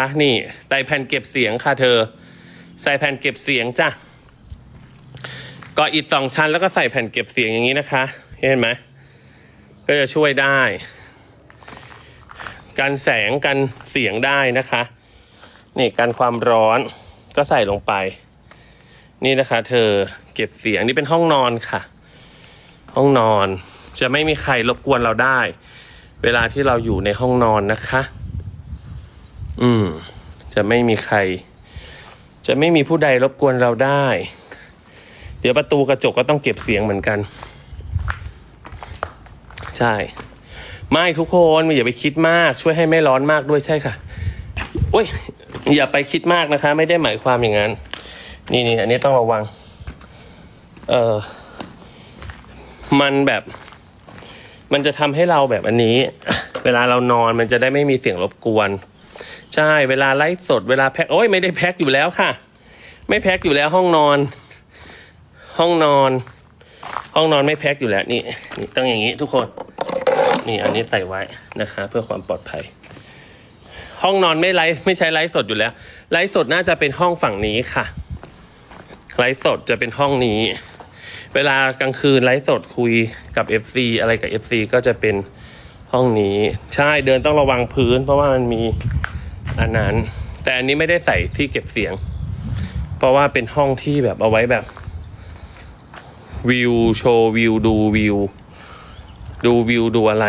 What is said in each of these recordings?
อะนี่ใส่แผ่นเก็บเสียงค่ะเธอ ใส่แผ่นเก็บเสียงจ้ะก่ออิฐสองชั้นแล้วก็ใส่แผ่นเก็บเสียงอย่างนี้นะคะ เห็นไหมก็จะช่วยได้กันแสงกันเสียงได้นะคะ นี่กันความร้อนก็ใส่ลงไป นี่นะคะ เธอเก็บเสียงนี่เป็นห้องนอนค่ะ ห้องนอนจะไม่มีใครรบกวนเราได้ เวลาที่เราอยู่ในห้องนอนนะคะ อืม จะไม่มีใคร จะไม่มีผู้ใดรบกวนเราได้ เดี๋ยวประตูกระจกก็ต้องเก็บเสียงเหมือนกัน ใช่ ไม่ทุกคนอย่าไปคิดมาก ช่วยให้ไม่ร้อนมากด้วยใช่ค่ะโอ้ยอย่าไปคิดมากนะคะ ไม่ได้หมายความอย่างนั้น นี่นี่อันนี้ต้องระวัง เออมันแบบ มันจะทำให้เราแบบอันนี้ เวลาเรานอนมันจะได้ไม่มีเสียงรบกวน ใช่เวลาไลฟ์สดเวลาแพ็คโอ้ยไม่ได้แพ็คอยู่แล้วค่ะ ไม่แพ็คอยู่แล้วห้องนอน ห้องนอน ห้องนอนไม่แพ็คอยู่แล้วนี่นี่ต้องอย่างนี้ทุกคน นี่อันนี้ใส่ไว้นะคะ เพื่อความปลอดภัย ห้องนอนไม่ไลฟ์ไม่ใช้ไลฟ์สดอยู่แล้ว ไลฟ์สดน่าจะเป็นห้องฝั่งนี้ค่ะ ไลฟ์สดจะเป็นห้องนี้ เวลากลางคืนไลฟ์สดคุยกับ FC อะไรกับ FC ก็จะเป็นห้องนี้ ใช่เดินต้องระวังพื้น เพราะว่ามันมี อันนั้น แต่อันนี้ไม่ได้ใส่ที่เก็บเสียง เพราะว่าเป็นห้องที่แบบเอาไว้แบบ วิวโชว์วิวดูวิว ดูวิวดูอะไร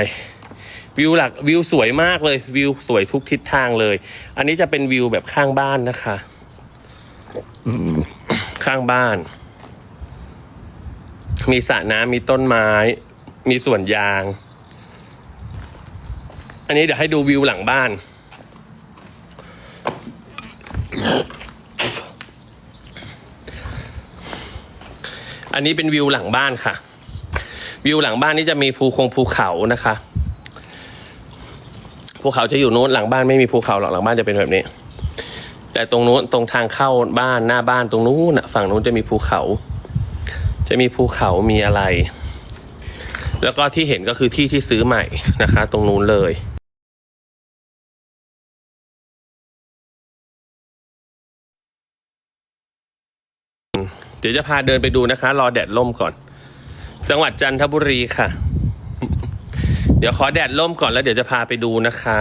วิวหลักวิวสวยมากเลย วิวสวยทุกทิศทางเลย อันนี้จะเป็นวิวแบบข้างบ้านนะคะข้างบ้าน มีสระน้ำมีต้นไม้ มีสวนยาง อันนี้เดี๋ยวให้ดูวิวหลังบ้าน อันนี้เป็นวิวหลังบ้านค่ะ วิวหลังบ้านนี่จะมีภูคงภูเขานะคะภูเขาจะอยู่โน้นหลังบ้านไม่มีภูเขาหรอกหลังบ้านจะเป็นแบบนี้ แต่ตรงโน้นตรงทางเข้าบ้านหน้าบ้านตรงนู้นฝั่งนู้นจะมีภูเขา จะมีภูเขามีอะไร แล้วก็ที่เห็นก็คือที่ที่ซื้อใหม่นะคะ ตรงนู้นเลย เดี๋ยวจะพาเดินไปดูนะคะ รอแดดล่มก่อน จังหวัดจันทบุรีค่ะ เดี๋ยวขอแดดล่มก่อนแล้วเดี๋ยวจะพาไปดูนะคะ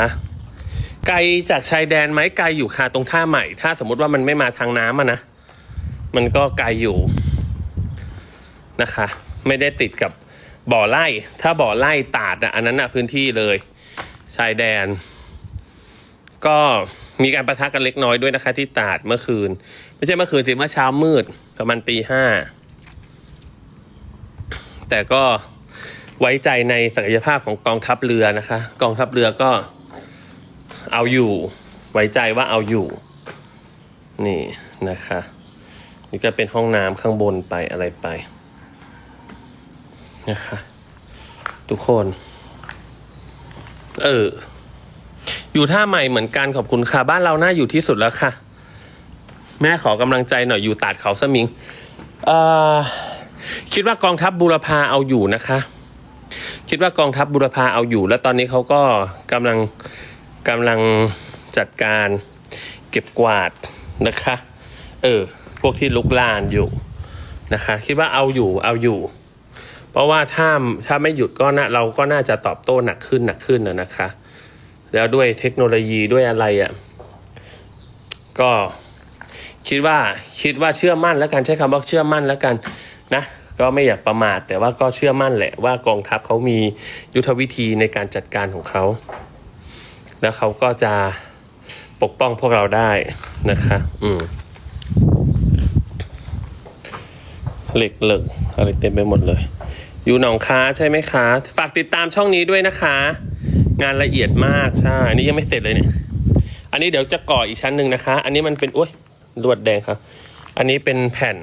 ไกลจากชายแดนไหมไกลอยู่ค่ะตรงท่าใหม่ ถ้าสมมุติว่ามันไม่มาทางน้ำอะนะ มันก็ไกลอยู่นะคะ ไม่ได้ติดกับบ่อไร่ ถ้าบ่อไร่ตาดอะอันนั้นอะพื้นที่เลย ชายแดน ก็ มีการประทะกันเล็กน้อยด้วยนะคะ ที่ตาดเมื่อคืน ไม่ใช่เมื่อคืนสิเมื่อเช้ามืดประมาณตีห้าแต่ก็ไว้ใจในศักยภาพของกองทัพเรือนะคะ กองทัพเรือก็เอาอยู่ ไว้ใจว่าเอาอยู่ นี่นะคะ นี่ก็เป็นห้องน้ำข้างบนไปอะไรไปนะคะ ทุกคน เออ อยู่ท่าใหม่เหมือนกันขอบคุณค่ะ บ้านเราหน่าอยู่ที่สุดแล้วค่ะ แม่ขอกำลังใจหน่อยอยู่ตาดเขาสมิงเอ่อคิดว่ากองทัพบูรพาเอาอยู่นะคะ คิดว่ากองทัพบูรพาเอาอยู่ แล้วตอนนี้เขาก็กำลังกำลังจัดการเก็บกวาดนะคะ เออ พวกที่ลุกลานอยู่นะคะ คิดว่าเอาอยู่เอาอยู่ เพราะว่าถ้าถ้าไม่หยุดก็น่าเราก็น่าจะตอบโต้หนักขึ้นหนักขึ้นนะนะคะ แล้วด้วยเทคโนโลยีด้วยอะไรอะ่ะก็คิดว่าคิดว่าเชื่อมั่นแล้วกันใช้คำว่าเชื่อมั่นแล้วกันนะก็ไม่อยากประมาทแต่ว่าก็เชื่อมั่นแหละว่ากองทัพเขามียุทธวิธีในการจัดการของเขา แล้วเขาก็จะปกป้องพวกเราได้นะคะ อืมเหล็กเหลิกอะไรเต็มไปหมดเลย อยู่หนองค้าใช่ไหมคะ ฝากติดตามช่องนี้ด้วยนะคะ งานละเอียดมากใช่อันนี้ยังไม่เสร็จเลยเนี่ย อันนี้เดี๋ยวจะก่ออีกชั้นหนึ่งนะคะ อันนี้มันเป็นอุ้ยลวดแดงครับ อันนี้เป็นแผ่น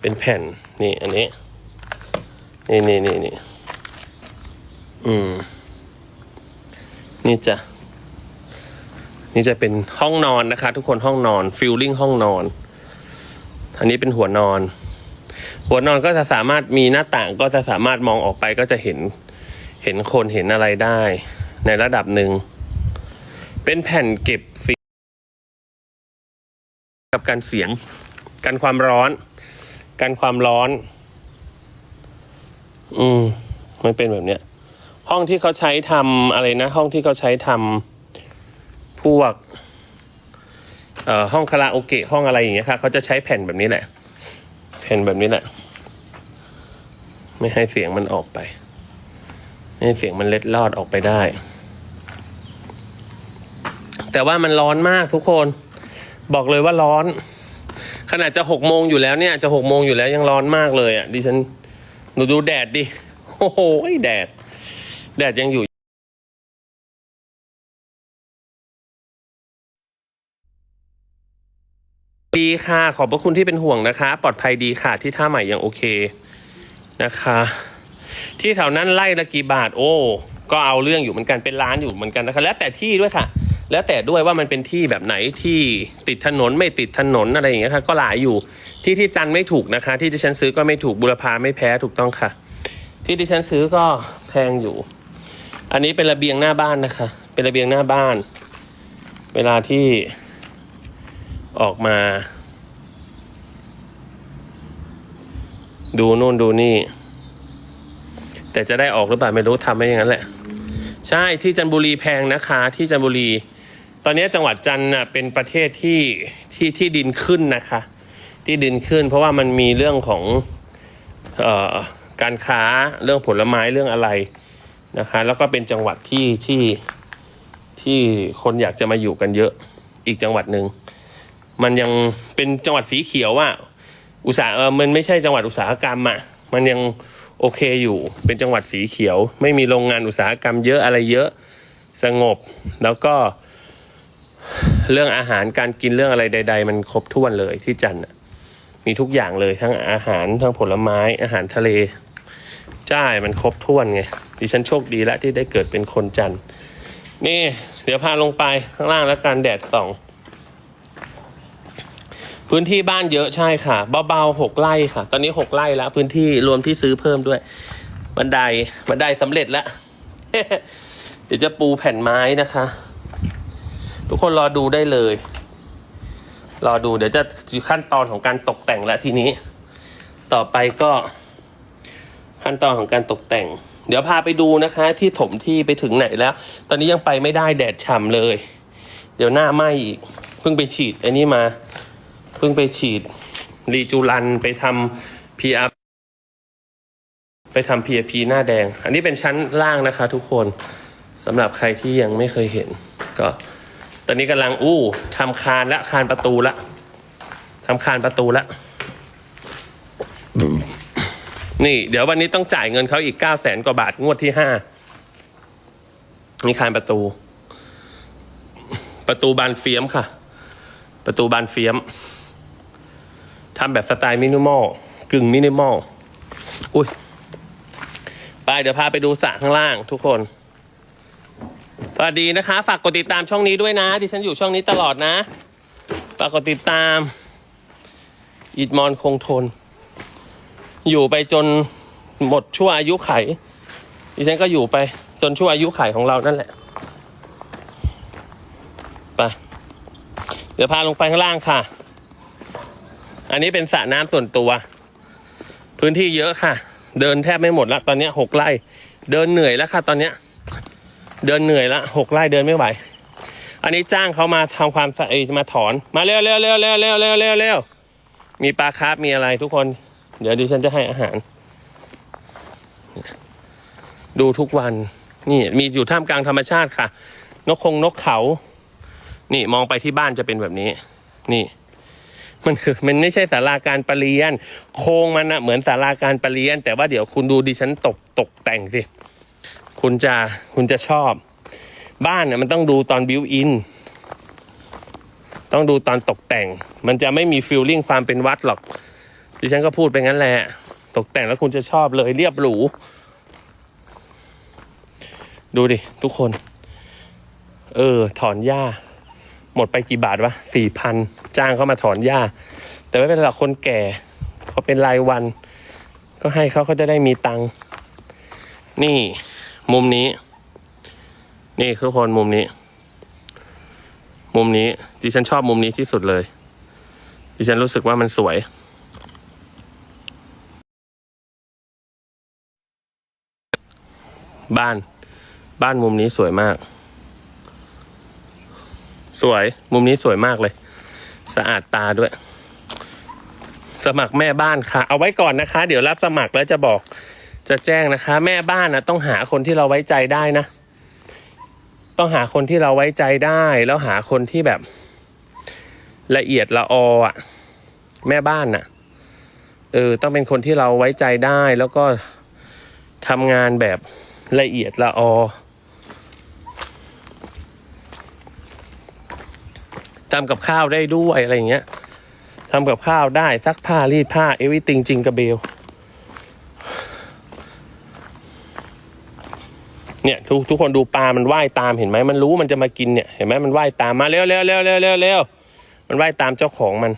เป็นแผ่นนี่อันนี้ นี่นี่นี่นี่อืม นี่จะนี่จะเป็นห้องนอนนะคะ ทุกคนห้องนอนฟิลลิ่งห้องนอน อันนี้เป็นหัวนอน หัวนอนก็จะสามารถมีหน้าต่างก็จะสามารถมองออกไปก็จะเห็น เห็นคนเห็นอะไรได้ในระดับหนึ่ง เป็นแผ่นเก็บเสียงกับการเสียง กันความร้อน กันความร้อน อืม มันเป็นแบบเนี้ย ห้องที่เขาใช้ทำอะไรนะ ห้องที่เขาใช้ทำพวก เอ่อ ห้องคาราโอเกะ ห้องอะไรอย่างเงี้ยค่ะ เขาจะใช้แผ่นแบบนี้แหละ แผ่นแบบนี้แหละ ไม่ให้เสียงมันออกไป ไม่ให้เสียงมันเล็ดลอดออกไปได้ แต่ว่ามันร้อนมากทุกคน บอกเลยว่าร้อน ขนาดจะหกโมงอยู่แล้วเนี่ย จะหกโมงอยู่แล้วยังร้อนมากเลยอะดิฉันหนูดูแดดดิโอ้โหแดด แดดยังอยู่ดีค่ะ ขอบพระคุณที่เป็นห่วงนะคะ ปลอดภัยดีค่ะ ที่ท่าใหม่ยังโอเคนะคะ ที่แถวนั้นไล่ละกี่บาท โอ้ ก็เอาเรื่องอยู่เหมือนกันเป็นร้านอยู่เหมือนกันนะคะแล้วแต่ที่ด้วยค่ะ แล้วแต่ด้วยว่ามันเป็นที่แบบไหนที่ติดถนนไม่ติดถนนอะไรอย่างเงี้ยค่ะก็หลายอยู่ที่ที่จันไม่ถูกนะคะ ที่ที่ฉันซื้อก็ไม่ถูกบุรพาไม่แพ้ถูกต้องค่ะ ที่ที่ฉันซื้อก็แพงอยู่ อันนี้เป็นระเบียงหน้าบ้านนะคะ เป็นระเบียงหน้าบ้าน เวลาที่ออกมาดูนู่นดูนี่ แต่จะได้ออกหรือเปล่าไม่รู้ทำไม่อย่างนั้นแหละ ใช่ที่จันบุรีแพงนะคะ ที่จันบุรี ตอนนี้จังหวัดจันทร์น่ะเป็นประเทศที่ที่ที่ดินขึ้นนะคะ ที่ดินขึ้น เพราะว่ามันมีเรื่องของออการค้าเรื่องผลไม้เรื่องอะไรนะคะ แล้วก็เป็นจังหวัดที่ที่ที่คนอยากจะมาอยู่กันเยอะอีกจังหวัดหนึ่งมันยังเป็นจังหวัดสีเขียวอะอุตสาหเออมันไม่ใช่จังหวัดอุตสาหกรรมอะมันยัง โอเคอยู่ เป็นจังหวัดสีเขียว ไม่มีโรงงานอุตสาหกรรมเยอะอะไรเยอะสงบ แล้วก็เรื่องอาหารการกินเรื่องอะไรใด ๆ มันครบถ้วนเลยที่จันทร์มีทุกอย่างเลยทั้งอาหารทั้งผลไม้อาหารทะเลใช่มันครบถ้วนไงดิฉันโชคดีแล้วที่ได้เกิดเป็นคนจันทร์นี่ เดี๋ยวพาลงไปข้างล่างแล้วกันแดดส่อง พื้นที่บ้านเยอะใช่ค่ะ เบาๆหกไร่ค่ะ ตอนนี้หกไร่แล้ว พื้นที่รวมที่ซื้อเพิ่มด้วย บันไดบันไดสำเร็จแล้ว เดี๋ยวจะปูแผ่นไม้นะคะ ทุกคนรอดูได้เลย รอดูเดี๋ยวจะขั้นตอนของการตกแต่งแล้วทีนี้ ต่อไปก็ขั้นตอนของการตกแต่ง เดี๋ยวพาไปดูนะคะ ที่ถมที่ไปถึงไหนแล้ว ตอนนี้ยังไปไม่ได้แดดฉ่ำเลย เดี๋ยวหน้าไหมอีกเพิ่งไปฉีดไอ้นี่มา เพิ่งไปฉีดรีจูรันไปทำพีอาไปทำ PRP หน้าแดง อันนี้เป็นชั้นล่างนะคะทุกคนสำหรับใครที่ยังไม่เคยเห็น ก็ ตอนนี้กำลังอู้ทำคานและคานประตูละทำคานประตูละนี่ เดี๋ยววันนี้ต้องจ่ายเงินเขาอีกเก้าแสนกว่าบาทงวดที่ห้านี่คานประตู ประตูบานเฟียมค่ะ ประตูบานเฟียม ทำแบบสไตล์มินิมอลกึ่งมินิมอลอุ้ยไปเดี๋ยวพาไปดูสระข้างล่างทุกคนสวัสดีนะคะ ฝากกดติดตามช่องนี้ด้วยนะดิฉันอยู่ช่องนี้ตลอดนะฝากกดติดตามอิดมอนคงทน อยู่ไปจนหมดชั่วอายุไขดิฉันก็อยู่ไปจนชั่วอายุไขของเรานั่นแหละไปเดี๋ยวพาลงไปข้างล่างค่ะ อันนี้เป็นสระน้ำส่วนตัว พื้นที่เยอะค่ะ เดินแทบไม่หมดละตอนนี้หกไร่ เดินเหนื่อยแล้วค่ะ ตอนเนี้ย เดินเหนื่อยละหกไร่เดินไม่ไหว อันนี้จ้างเขามาทำความสะอาดมาถอน มาเร็วเร็วเร็วเร็วเร็วเร็วเร็วเร็วมีปลาคาร์ฟมีอะไรทุกคน เดี๋ยวดิฉันจะให้อาหาร ดูทุกวัน นี่มีอยู่ท่ามกลางธรรมชาติค่ะ นกคงนกเขา นี่มองไปที่บ้านจะเป็นแบบนี้ นี่ มันคือมันไม่ใช่ศาลาการประเรียน โครงมันอะเหมือนศาลาการประเรียน แต่ว่าเดี๋ยวคุณดูดิฉันตกตกแต่งสิ คุณจะคุณจะชอบ บ้านเนี่ยมันต้องดูตอนบิวอิน ต้องดูตอนตกแต่ง มันจะไม่มีฟิลลิ่งความเป็นวัดหรอก ดิฉันก็พูดไปงั้นแหละ ตกแต่งแล้วคุณจะชอบเลยเรียบหรู ดูดิทุกคน เออ ถอนหญ้า มดไปกี่บาทวะสี่พันจ้างเขามาถอนหญ้า แต่ไม่เป็นไรหรอกคนแก่เขาเป็นรายวัน ก็ให้เขาเขาจะได้มีตังค์นี่มุมนี้ นี่ทุกคนมุมนี้ มุมนี้ดิฉันชอบมุมนี้ที่สุดเลย ดิฉันรู้สึกว่ามันสวยบ้าน บ้านมุมนี้สวยมาก สวย มุมนี้สวยมากเลย สะอาดตาด้วย สมัครแม่บ้านค่ะ เอาไว้ก่อนนะคะ เดี๋ยวรับสมัครแล้วจะบอกจะแจ้งนะคะ แม่บ้านนะต้องหาคนที่เราไว้ใจได้นะ ต้องหาคนที่เราไว้ใจได้ แล้วหาคนที่แบบ ละเอียดละออะ แม่บ้านน่ะ เออ ต้องเป็นคนที่เราไว้ใจได้ แล้วก็ทำงานแบบละเอียดละออ ทำกับข้าวได้ด้วยอะไรอย่างเงี้ยทำกับข้าวได้ซักผ้ารีดผ้าเอวิติงจริงกระเบลเนี่ยทุกทุกคนดูปลา มันว่ายตามเห็นไหมมันรู้มันจะมากินเนี่ยเห็นไหมมันว่ายตามมาเร็วเร็วเร็วเร็วเร็วเร็วมันว่ายตามเจ้าของมัน